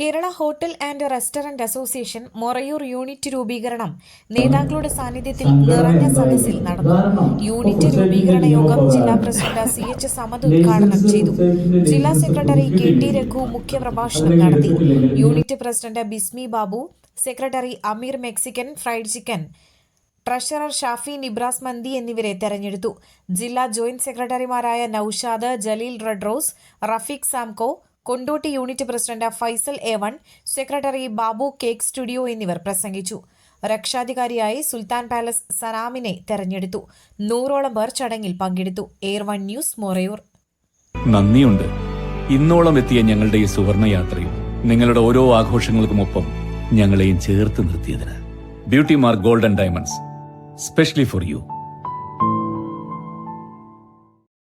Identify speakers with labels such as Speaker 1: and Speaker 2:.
Speaker 1: Kerala hotel and restaurant association Morayur unit രൂപീകരണം നേതാക്കളുടെ സാന്നിധ്യത്തിൽ നിറഞ്ഞ സദസ്സിൽ നടന്നു. യൂണിറ്റ് രൂപീകരണ യോഗം ജില്ലാ പ്രസിഡന്റ് സി എച്ച് സമദ് ഉദ്ഘാടനം ചെയ്തു. ജില്ലാ സെക്രട്ടറി കെ ടി രഘു മുഖ്യപ്രഭാഷണം നടത്തി. Unit president Bismi Babu secretary Ameer Mexican fried chicken treasurer Shafi Nibras Mandi എന്നിവരെ തെരഞ്ഞെടുത്തു. ജില്ലാ ജോയിന്റ് സെക്രട്ടറിമാരായ Naushad Jaleel red rose Rafeeq Samco Kondotty unit president Faisal A one secretary Babu cake studio എന്നിവർ പ്രസംഗിച്ചു. രക്ഷാധികാരിയായി സുൽത്താൻ palace സനാമിനെ തെരഞ്ഞെടുത്തു. നൂറോളം പേർ ചടങ്ങിൽ പങ്കെടുത്തു. Air one news Morayur.
Speaker 2: നന്ദിയുണ്ട്. ഇന്നോളം എത്തിയ ഞങ്ങളുടെ ഈ സുവർണയാത്രയും നിങ്ങളുടെ ഓരോ ആഘോഷങ്ങൾക്കുമൊപ്പം ഞങ്ങളെയും ചേർത്ത് നിർത്തിയതിന്. Beauty mark golden diamonds specially for you.